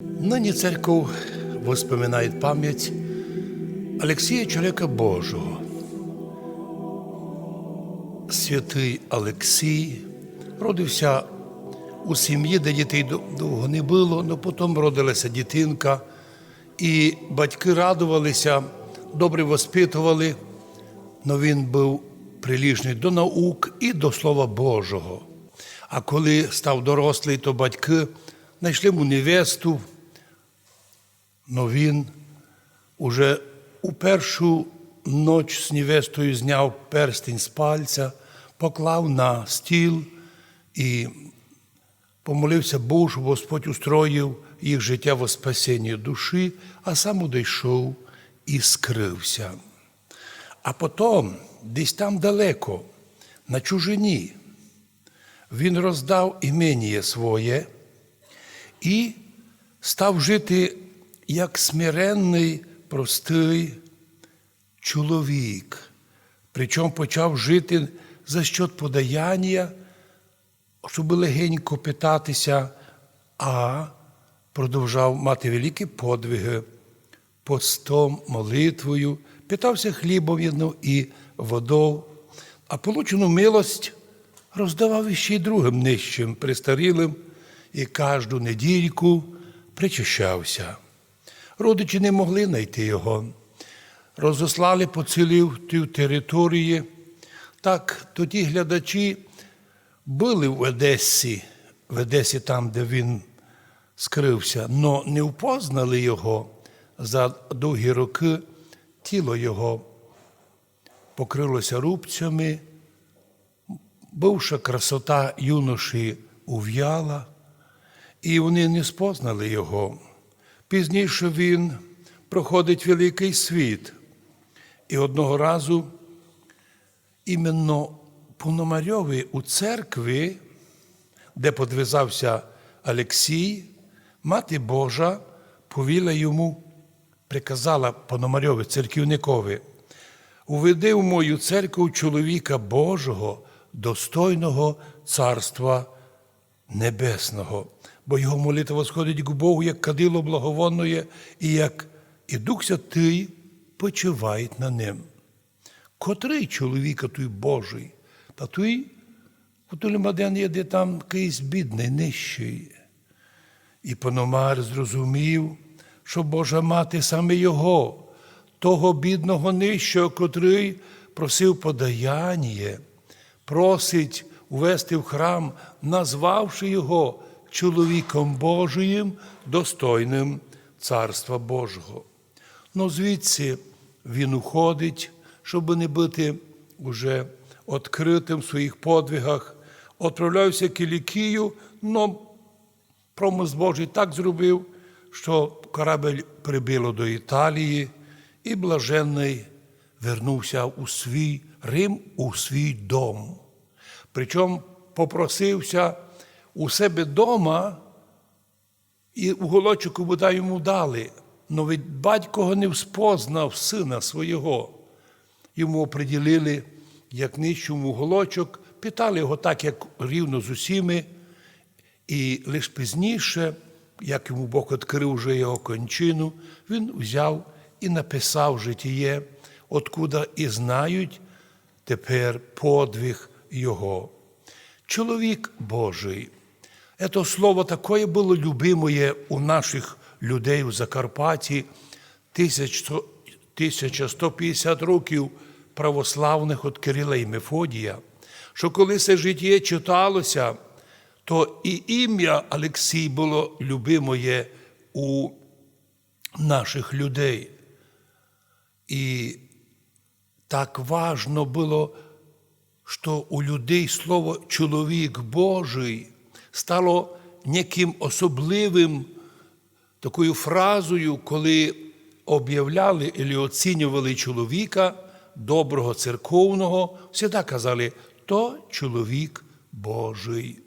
Ныне церковь воспоминает память Алексея Человека Божого. Святий Олексій родився у сім'ї, де дітей довго не було, але потім родилася дитинка, і батьки радувалися, добре воспитували, але він був приліжний до наук і до Слова Божого. А коли став дорослий, то батьки знайшли йому невесту, але він уже у першу ніч з невестою зняв перстень з пальця, поклав на стіл і помолився Богу, щоб Господь устроїв їх життя во спасіння душі, а сам одійшов і скрився. А потім, десь там далеко, на чужині, він роздав імення своє і став жити як смиренний, простий чоловік. Причому почав жити за счет подаяння, щоб легенько питатися, а продовжав мати великі подвиги постом, молитвою, питався хлібом і водою, а получену милость роздавав іще й другим нижчим, престарілим, і кожну недільку причащався. Родичі не могли знайти його. Розослали по цілій території. Так тоді глядачі були в Одесі, в Одесі там, де він скрився, але не впознали його за довгі роки. Тіло його покрилося рубцями, бувша красота юноші ув'яла, і вони не спознали його. Пізніше він проходить великий світ. І одного разу іменно Пономарьові у церкві, де подвизався Олексій, мати Божа повіла йому, приказала Пономарьові, церківникові, уведи в мою церкву чоловіка Божого, достойного царства небесного, бо його молитва сходить к Богу, як кадило благовонної, і як і Дух Святий почиває на ним. Котрий чоловіка той Божий, та той, маден є, де там якийсь бідний, нижчий. І Пономар зрозумів, що Божа мати саме його, того бідного нижчого, котрий просив подаяння, просить увести в храм, назвавши його чоловіком Божиїм, достойним Царства Божого. Ну, звідси він уходить, щоб не бути уже відкритим в своїх подвигах, відправляюся в Кілікію, але промис Божий так зробив, що корабель прибило до Італії, і блаженний вернувся у свій Рим, у свій дом. Причому попросився у себе дома, і уголочок вода йому дали. Но від батько не вспознав сина свого. Йому оприділили як нижчому уголочок, питали його так, як рівно з усіми. І лише пізніше, як йому Бог відкрив вже його кончину, він взяв і написав житіє, откуда і знають тепер подвиг його. Чоловік Божий. Це слово таке було любимое у наших людей у Закарпатті 1150 років православних від Кирила і Мефодія, що коли це життя читалося, то і ім'я Олексій було любимое у наших людей. І так важно було, що у людей слово чоловік Божий стало неким особливим такою фразою, коли об'являли і оцінювали чоловіка доброго церковного, завжди казали, то чоловік Божий.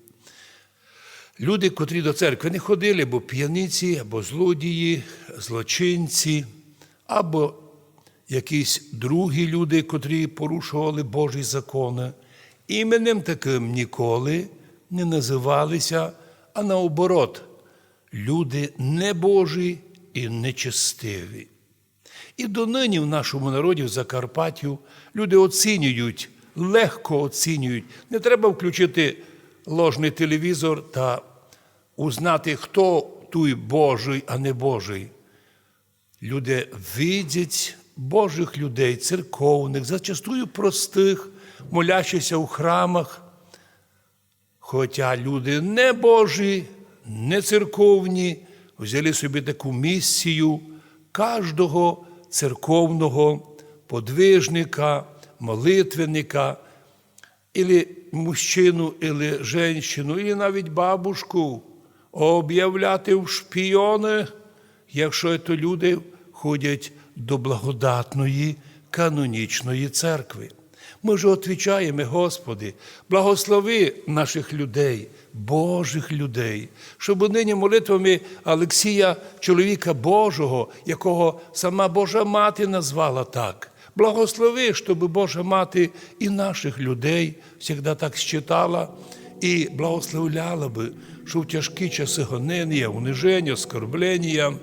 Люди, котрі до церкви не ходили, або п'яниці, або злодії, злочинці, або якісь другі люди, котрі порушували Божі закони, іменем таким ніколи не називалися, а наоборот, люди небожі і нечестиві. І донині в нашому народі в Закарпаттю люди оцінюють, легко оцінюють. Не треба включити ложний телевізор та узнати, хто той Божий, а не Божий. Люди видять Божих людей, церковних, зачастую простих, молящихся у храмах. Хоча люди не Божі, не церковні, взяли собі таку місію кожного церковного подвижника, молитвенника, или мужчину, или женщину, і навіть бабушку об'являти в шпіони, якщо це люди ходять до благодатної канонічної церкви. Ми ж отвічаємо, Господи, благослови наших людей, Божих людей, щоб нині молитвами Олексія, чоловіка Божого, якого сама Божа мати назвала так. Благослови, щоб Божа мати і наших людей завжди так считала і благословляла би, що в тяжкі часи гонення, униження, оскорблення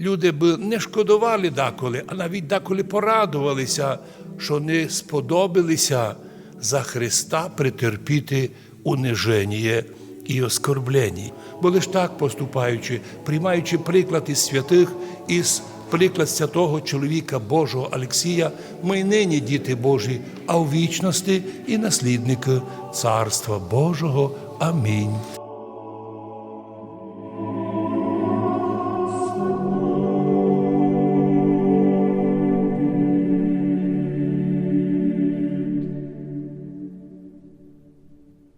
люди б не шкодували деколи, а навіть деколи порадувалися, що не сподобалися за Христа претерпіти униження і оскорблення. Бо лиш так поступаючи, приймаючи приклад із святих, із приклад святого чоловіка Божого Олексія, ми нині діти Божі, а у вічності і наслідники Царства Божого. Амінь.